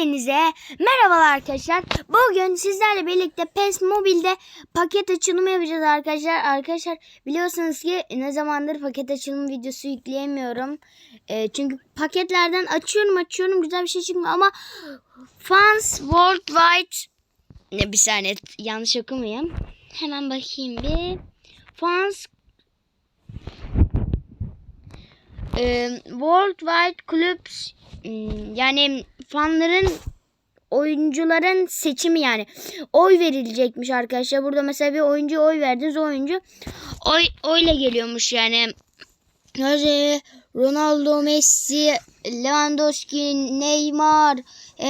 Hepinize merhabalar arkadaşlar. Bugün sizlerle birlikte PES Mobile'de paket açılımı yapacağız arkadaşlar. Arkadaşlar biliyorsunuz ki ne zamandır paket açılımı videosu yükleyemiyorum. Ee, çünkü paketlerden açıyorum açıyorum güzel bir şey çıkmıyor ama Fans Worldwide ne bir saniye yanlış okumayayım. Hemen bakayım bir. Fans e, Worldwide Clubs Hmm, yani fanların oyuncuların seçimi yani oy verilecekmiş arkadaşlar. Burada mesela bir oyuncu oy verdiniz o oyuncu oy oyla geliyormuş yani. Jose, Ronaldo, Messi, Lewandowski, Neymar,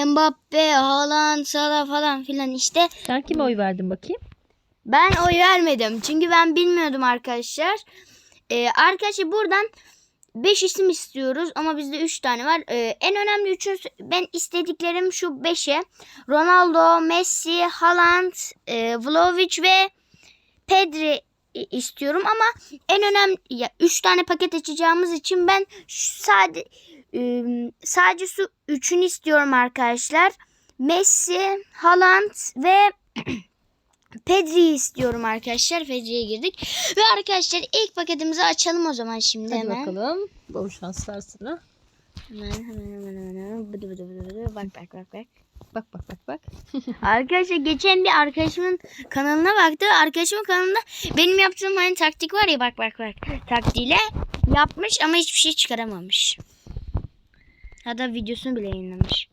Mbappe, Haaland, Salah falan filan işte. Sen kime oy verdin bakayım? Ben oy vermedim. Çünkü ben bilmiyordum arkadaşlar. Ee, arkadaşlar buradan 5 isim istiyoruz ama bizde 3 tane var. Ee, en önemli üçün ben istediklerim şu 5'e. Ronaldo, Messi, Haaland, e, Vlahovic ve Pedri istiyorum ama en önemli ya 3 tane paket açacağımız için ben şu sade e, sadece şu üçünü istiyorum arkadaşlar. Messi, Haaland ve Pedri'yi istiyorum arkadaşlar. Pedri'ye girdik. Ve arkadaşlar ilk paketimizi açalım o zaman şimdi Hadi hemen. bakalım. Bol şanslar sana. Hemen hemen hemen hemen. Bıdı bıdı bıdı bıdı. Bak bak bak bak. Bak bak bak bak. Arkadaşlar geçen bir arkadaşımın kanalına baktı. Arkadaşımın kanalında benim yaptığım hani taktik var ya bak bak bak. Taktiğiyle yapmış ama hiçbir şey çıkaramamış. Hatta videosunu bile yayınlamış.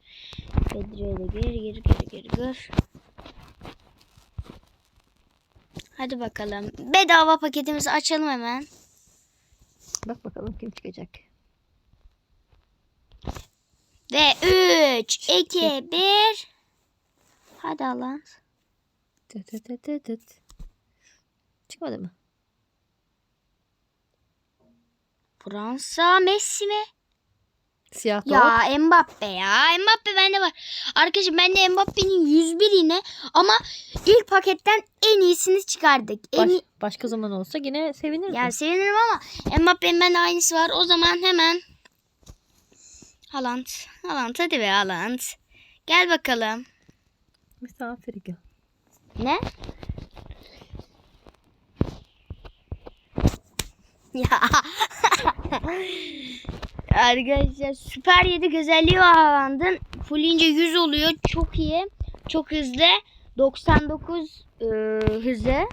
Pedro'ya gir gir gir gir gir. Hadi bakalım. Bedava paketimizi açalım hemen. Bak bakalım kim çıkacak. Ve 3, 2, 1. Hadi Allah'ım. Tıt tıt tıt tıt. Çıkmadı mı? Fransa Messi mi? Siyah top. Ya Mbappe ya. Mbappe bende var. Arkadaşlar bende Mbappe'nin 101 yine ama ilk paketten en iyisini çıkardık. En Baş- iyi- başka zaman olsa yine sevinirdim. Yani sevinirim ama Mbappe'nin bende aynısı var. O zaman hemen Haaland. Haaland hadi be Haaland. Gel bakalım. Misafir gel. Ne? Ya. Arkadaşlar süper 7 özelliği var Haaland'ın. Fullince 100 oluyor. Çok iyi. Çok hızlı. 99 e, hızı.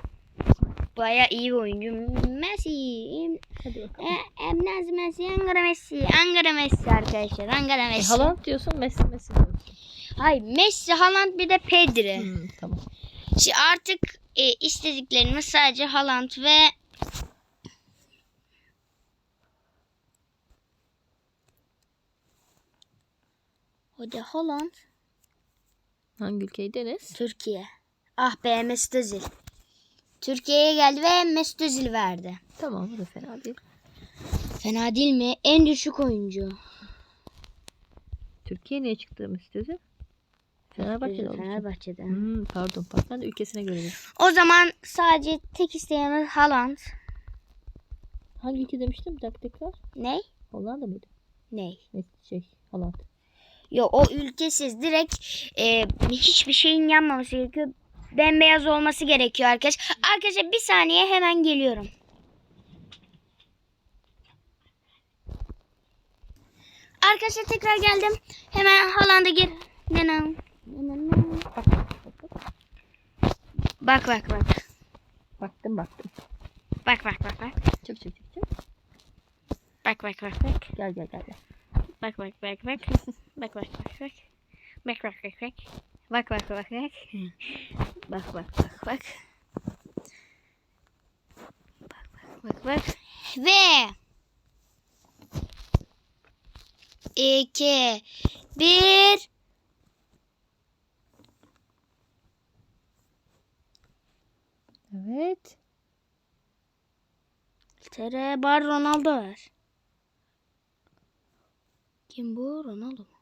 Baya iyi bir oyuncu. Messi. Hadi bakalım. E, Emnaz Messi. Ankara Messi. Ankara Messi arkadaşlar. Ankara E, Messi. Haaland diyorsun Messi Messi diyorsun. Hayır Messi, Haaland bir de Pedri. Hmm, tamam. Şimdi artık e, istediklerimiz sadece Haaland ve Hadi Haaland Hangi ülkeyi deniz? Türkiye. Ah be Mesut Özil. Türkiye'ye geldi ve Mesut Özil verdi. Tamam bu da fena değil. Fena değil mi? En düşük oyuncu. Türkiye niye çıktı Mesut Özil? Fenerbahçe'de olmuş. Fenerbahçe'den. Hmm, pardon pardon. Ben de ülkesine göre. dedim. O zaman sadece tek isteyenimiz Haaland. Hangi ülke demiştim? Bir dakika tekrar. Ne? Hollanda mıydı? Ne? Messi şey Haaland. Yok o ülkesiz direkt e, hiçbir şeyin yanmaması gerekiyor. Bembeyaz olması gerekiyor arkadaş. Arkadaşlar bir saniye hemen geliyorum. Arkadaşlar tekrar geldim. Hemen Haaland'a gir. Nenam. Bak bak bak. Baktım baktım. Bak bak bak bak. Çık çık çık çık. Bak bak bak bak. Gel gel gel. gel. Bak bak bak bak. Bak bak bak bak. Bak bak bak bak. Bak bak bak bak. Bak bak bak bak. Bak bak bak bak. Ve iki bir Evet. Tere bar Ronaldo var. Kim bu? Ronaldo mu?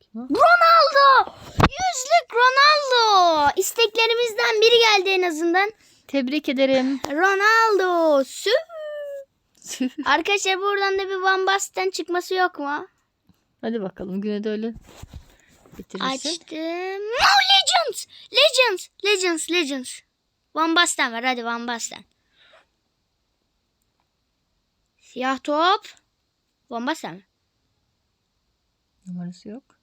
Kim o? Ronaldo! Yüzlük Ronaldo! İsteklerimizden biri geldi en azından. Tebrik ederim. Ronaldo! Sü! Arkadaşlar buradan da bir Van Basten çıkması yok mu? Hadi bakalım güne de öyle bitirirsin. Açtım. Oh, Legends. Legends. Legends. Legends. Van Basten var. Hadi Van Basten. Siyah top. Van Basten mi? Numarası yok.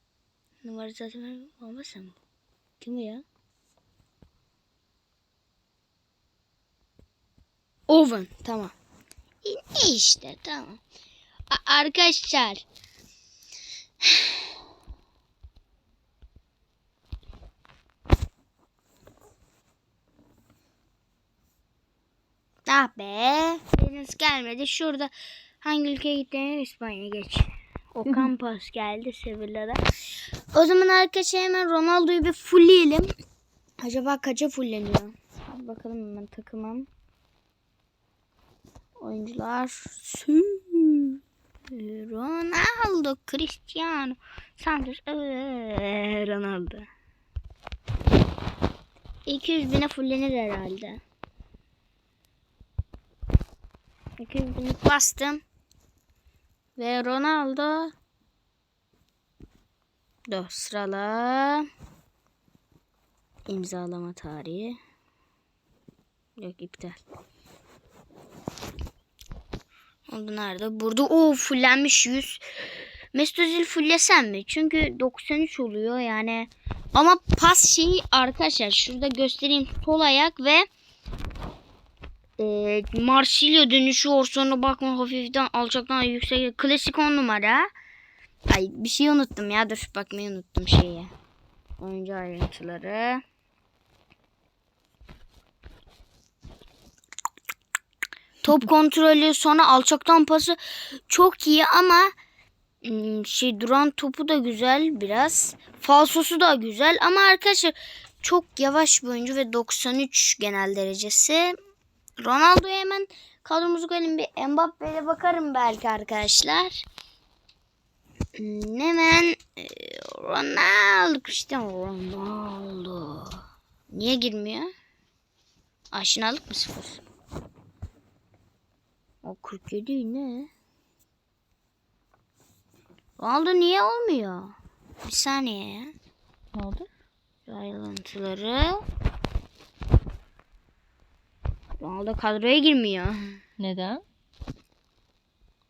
Numara zaten ben- Van Basten mi? Kim bu ya? Oven. Tamam. İyi iyi işte. Tamam. A- arkadaşlar. Ah be. Deniz gelmedi. Şurada hangi ülkeye gittiğini İspanya geç. O Campos geldi Sevilla'da. O zaman arkadaşlar hemen Ronaldo'yu bir fullleyelim. Acaba kaça fulleniyor? Hadi bakalım hemen takımım. Oyuncular. Ronaldo, Cristiano, Santos, ee, Ronaldo. 200 bine fullenir herhalde. 200 bin bastım. Ve Ronaldo. Dur sırala. İmzalama tarihi. Yok iptal. Oldu nerede? Burada o fullenmiş 100. Mesut Özil fullesem mi? Çünkü 93 oluyor yani. Ama pas şeyi arkadaşlar şurada göstereyim. Sol ayak ve e, Marsilya dönüşü Orson'a bakma hafiften alçaktan yüksek. Klasik 10 numara. Ay bir şey unuttum ya. Dur bakmayı unuttum şeyi. Oyuncu ayrıntıları. Top kontrolü sonra alçaktan pası çok iyi ama ım, şey duran topu da güzel biraz. Falsosu da güzel ama arkadaşlar çok yavaş bir oyuncu ve 93 genel derecesi. Ronaldo'ya hemen kadromuzu koyalım bir Mbappe'ye bakarım belki arkadaşlar. Hmm, Hemen e, Ronaldo Cristiano Ronaldo. Niye girmiyor? Aşinalık mı sıfır? O 47 ne? Ronaldo niye olmuyor? Bir saniye ya. Ne oldu? Ayrıntıları. Ronaldo kadroya girmiyor. Neden?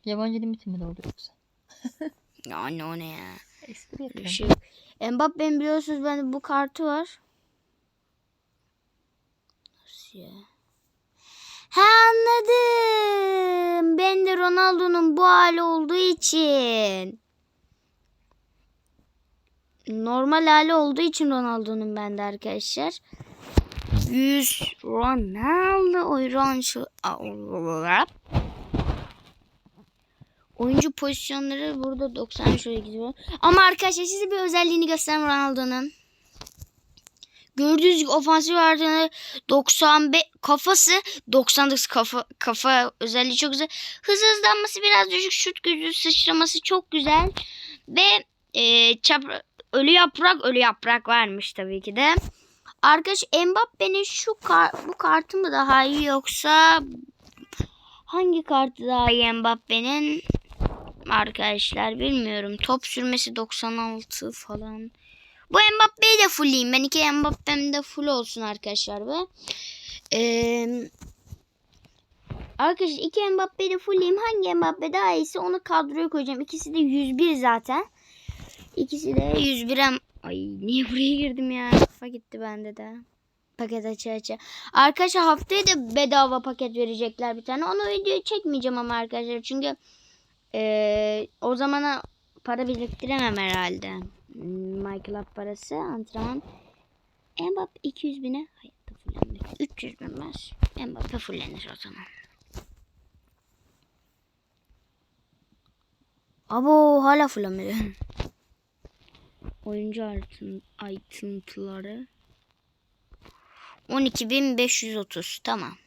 Yabancı limiti mi doldu yoksa? Ya anne o ne ya? Espri yapıyorum. şey. Mbappe'nin biliyorsunuz bende bu kartı var. Nasıl ya? Ha anladım. Ben de Ronaldo'nun bu hali olduğu için. Normal hali olduğu için Ronaldo'nun bende arkadaşlar. 100 Ronaldo oyuncu Oyuncu pozisyonları burada 90 şöyle gidiyor. Ama arkadaşlar size bir özelliğini göstereyim Ronaldo'nun. Gördüğünüz gibi ofansif verdığını 95 kafası 99 kafa kafa özelliği çok güzel. Hız hızlanması biraz düşük. Şut gücü sıçraması çok güzel. Ve e, çapra, ölü yaprak ölü yaprak varmış tabii ki de. Arkadaş Mbappe'nin şu kar, bu kartı mı daha iyi yoksa hangi kartı daha iyi Mbappe'nin? Arkadaşlar bilmiyorum. Top sürmesi 96 falan. Bu Mbappe'yi de fullleyeyim. Ben iki Mbappe'm de full olsun arkadaşlar ve eee Arkadaşlar iki Mbappe'yi de fullleyeyim. Hangi Mbappe daha iyisi onu kadroya koyacağım. İkisi de 101 zaten. İkisi de 101 em- Ay niye buraya girdim ya? Kafa gitti bende de. Paket açı açı. Arkadaşlar haftaya da bedava paket verecekler bir tane. Onu video çekmeyeceğim ama arkadaşlar. Çünkü eee, o zamana para biriktiremem herhalde. Up parası antrenman. Mbappe 200 bine hayatta fullenmek. 300 bin var. Mbappe fullenir o zaman. Abo hala fullenmedi. Oyuncu artın, ayrıntıları. 12.530 tamam.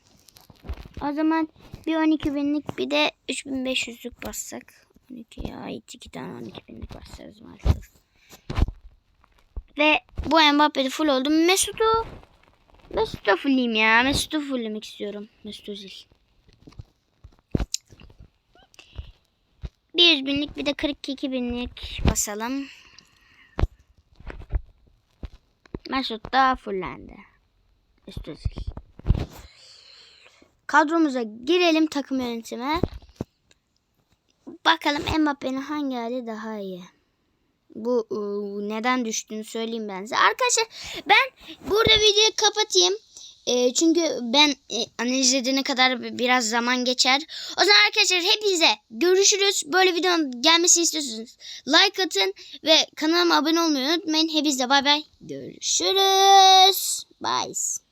O zaman bir 12 binlik bir de 3500'lük bassak. 12'ye ait iki tane 12 binlik basarız maalesef. Ve bu Mbappe'de full oldu. Mesut'u Mesut'u fullleyeyim ya. Mesut'u fulllemek istiyorum. Mesut Özil. 100 binlik bir de 42 binlik basalım. Mesut da fullendi. Üstelik. Kadromuza girelim takım yönetime. Bakalım Mbappe'nin hangi hali daha iyi. Bu ıı, neden düştüğünü söyleyeyim ben size. Arkadaşlar ben burada videoyu kapatayım. E, çünkü ben e, analiz edene kadar bi- biraz zaman geçer. O zaman arkadaşlar hepinize görüşürüz. Böyle videonun gelmesini istiyorsanız like atın ve kanalıma abone olmayı unutmayın. Hepinize bay bay. Görüşürüz. Bye.